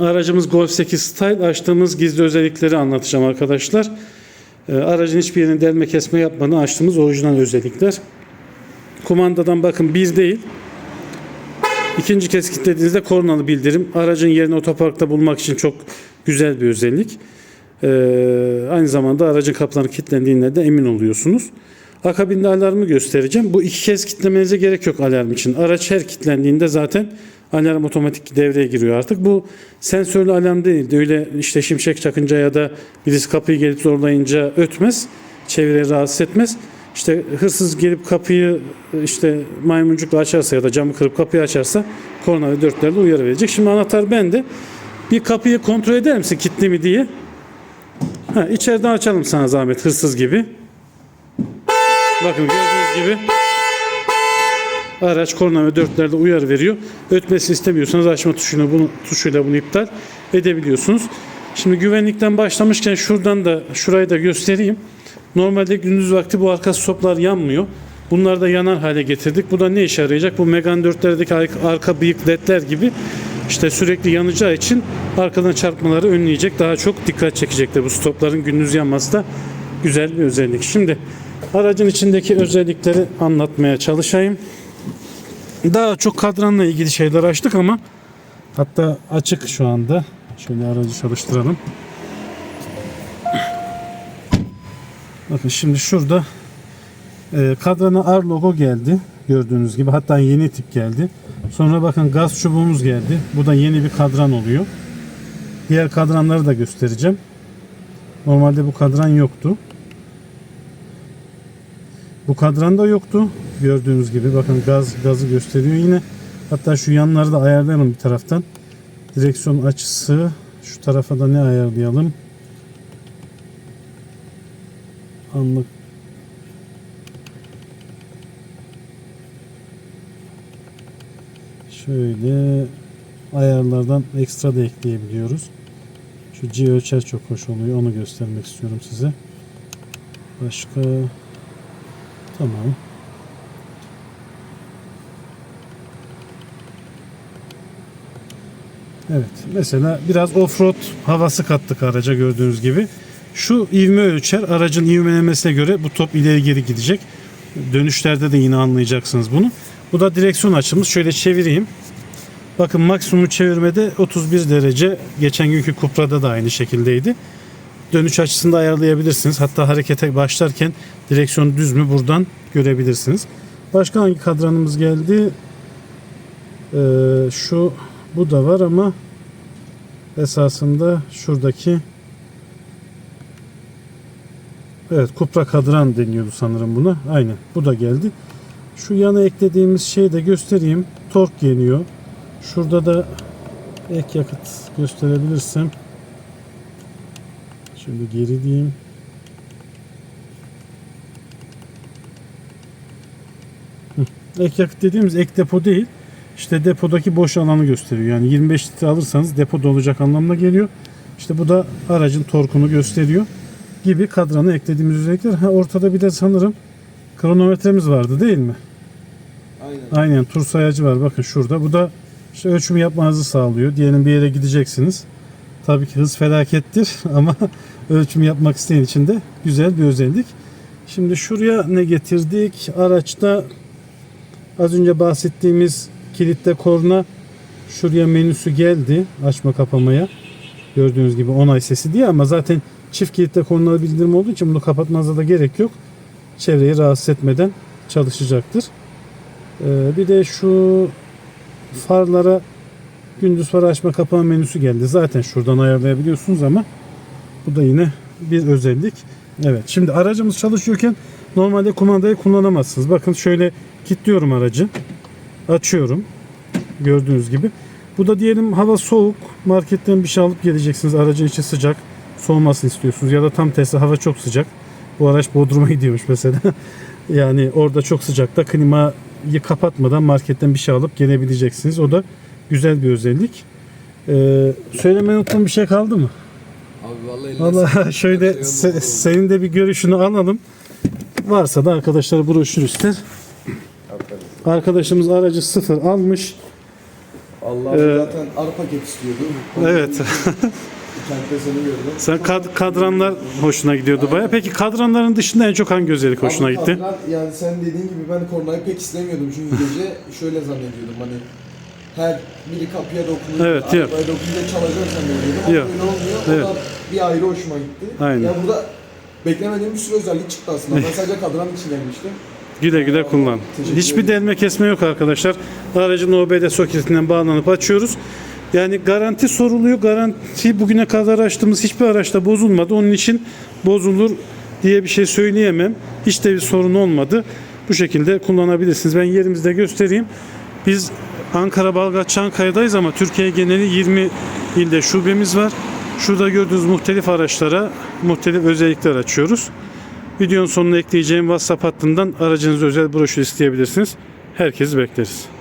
Aracımız Golf 8 Style. Açtığımız gizli özellikleri anlatacağım arkadaşlar. Ee, aracın hiçbir yerini delme kesme yapmadan açtığımız orijinal özellikler. Kumandadan bakın bir değil. İkinci kez kilitlediğinizde kornalı bildirim. Aracın yerini otoparkta bulmak için çok güzel bir özellik. Ee, aynı zamanda aracın kapıları kilitlendiğinde de emin oluyorsunuz. Akabinde alarmı göstereceğim. Bu iki kez kilitlemenize gerek yok alarm için. Araç her kilitlendiğinde zaten alarm otomatik devreye giriyor artık. Bu sensörlü alarm değil. Öyle işte şimşek çakınca ya da birisi kapıyı gelip zorlayınca ötmez. Çevreyi rahatsız etmez. İşte hırsız gelip kapıyı işte maymuncukla açarsa ya da camı kırıp kapıyı açarsa korna ve dörtlerle uyarı verecek. Şimdi anahtar bende. Bir kapıyı kontrol eder misin kilitli mi diye? Ha, içeriden açalım sana zahmet hırsız gibi. Bakın gördüğünüz gibi araç korna ve dörtlerde uyarı veriyor. Ötmesi istemiyorsanız açma tuşunu bunu, tuşuyla bunu iptal edebiliyorsunuz. Şimdi güvenlikten başlamışken şuradan da şurayı da göstereyim. Normalde gündüz vakti bu arka stoplar yanmıyor. Bunları da yanar hale getirdik. Bu da ne işe yarayacak? Bu Megane 4'lerdeki arka- arka bıyık ledler gibi işte sürekli yanacağı için arkadan çarpmaları önleyecek. Daha çok dikkat çekecektir. Bu stopların gündüz yanması da güzel bir özellik. Şimdi aracın içindeki özellikleri anlatmaya çalışayım. Daha çok kadranla ilgili şeyler açtık ama hatta açık şu anda. Şöyle aracı çalıştıralım. Bakın şimdi şurada e, kadrana R logo geldi. Gördüğünüz gibi. Hatta yeni tip geldi. Sonra bakın gaz çubuğumuz geldi. Bu da yeni bir kadran oluyor. Diğer kadranları da göstereceğim. Normalde bu kadran yoktu. Bu kadran da yoktu. Gördüğünüz gibi bakın gaz gazı gösteriyor yine. Hatta şu yanları da ayarlayalım bir taraftan. Direksiyon açısı şu tarafa da ne ayarlayalım? Anlık Şöyle ayarlardan ekstra da ekleyebiliyoruz. Şu G ölçer çok hoş oluyor. Onu göstermek istiyorum size. Başka Tamam. Evet. Mesela biraz offroad havası kattık araca gördüğünüz gibi. Şu ivme ölçer. Aracın ivmelemesine göre bu top ileri geri gidecek. Dönüşlerde de yine anlayacaksınız bunu. Bu da direksiyon açımız. Şöyle çevireyim. Bakın maksimum çevirmede 31 derece. Geçen günkü Cupra'da da aynı şekildeydi. Dönüş açısını da ayarlayabilirsiniz. Hatta harekete başlarken direksiyon düz mü buradan görebilirsiniz. Başka hangi kadranımız geldi? Ee, şu bu da var ama esasında şuradaki Evet Cupra kadran deniyordu sanırım buna. Aynen bu da geldi. Şu yana eklediğimiz şeyi de göstereyim. Tork yeniyor. Şurada da ek yakıt gösterebilirsem. Şöyle geri diyeyim. Ek yakıt dediğimiz ek depo değil. İşte depodaki boş alanı gösteriyor. Yani 25 litre alırsanız depo dolacak anlamına geliyor. İşte bu da aracın torkunu gösteriyor. Gibi kadranı eklediğimiz özellikler. Ha, ortada bir de sanırım kronometremiz vardı değil mi? Aynen. Aynen tur sayacı var bakın şurada. Bu da işte ölçüm yapmanızı sağlıyor. Diyelim bir yere gideceksiniz. Tabii ki hız felakettir ama ölçüm yapmak isteyen için de güzel bir özellik. Şimdi şuraya ne getirdik? Araçta az önce bahsettiğimiz kilitte korna şuraya menüsü geldi açma kapamaya. Gördüğünüz gibi onay sesi diye ama zaten çift kilitte kornalı bildirim olduğu için bunu kapatmanıza da gerek yok. Çevreyi rahatsız etmeden çalışacaktır. Ee, bir de şu farlara gündüz far açma kapama menüsü geldi. Zaten şuradan ayarlayabiliyorsunuz ama bu da yine bir özellik. Evet şimdi aracımız çalışıyorken normalde kumandayı kullanamazsınız. Bakın şöyle kilitliyorum aracı. Açıyorum. Gördüğünüz gibi. Bu da diyelim hava soğuk. Marketten bir şey alıp geleceksiniz. Aracın içi sıcak. Soğumasını istiyorsunuz. Ya da tam tersi hava çok sıcak. Bu araç Bodrum'a gidiyormuş mesela. yani orada çok sıcakta klimayı kapatmadan marketten bir şey alıp gelebileceksiniz. O da güzel bir özellik. Ee, söylemeyi unuttuğum bir şey kaldı mı? Abi vallahi Valla şöyle şey se- senin de bir görüşünü alalım. Varsa da arkadaşlar broşür ister. Arkadaşımız aracı sıfır almış. Allah Ee, zaten ara paket istiyordu. Evet. Kentte seni gördüm. Sen kad- kadranlar hoşuna gidiyordu baya. Peki kadranların dışında en çok hangi özellik hoşuna Ama gitti? kadran, yani sen dediğin gibi ben kornayı pek istemiyordum çünkü gece şöyle zannediyordum hani her biri kapıya dokunuyor, Evet, arabaya yok. dokununca çalacak zannediyordum ama Yok. öyle olmuyor. Evet. O da bir ayrı hoşuma gitti. Aynen. Ya burada beklemediğim bir sürü özellik çıktı aslında. Ben sadece kadran için gelmiştim. Güle güle kullan. Teşekkür Hiçbir delme kesme yok arkadaşlar. Aracın OBD soketinden bağlanıp açıyoruz. Yani garanti soruluyor. Garanti bugüne kadar açtığımız hiçbir araçta bozulmadı. Onun için bozulur diye bir şey söyleyemem. Hiç de bir sorun olmadı. Bu şekilde kullanabilirsiniz. Ben yerimizde göstereyim. Biz Ankara, Balgat, Çankaya'dayız ama Türkiye geneli 20 ilde şubemiz var. Şurada gördüğünüz muhtelif araçlara muhtelif özellikler açıyoruz. Videonun sonuna ekleyeceğim WhatsApp hattından aracınıza özel broşür isteyebilirsiniz. Herkesi bekleriz.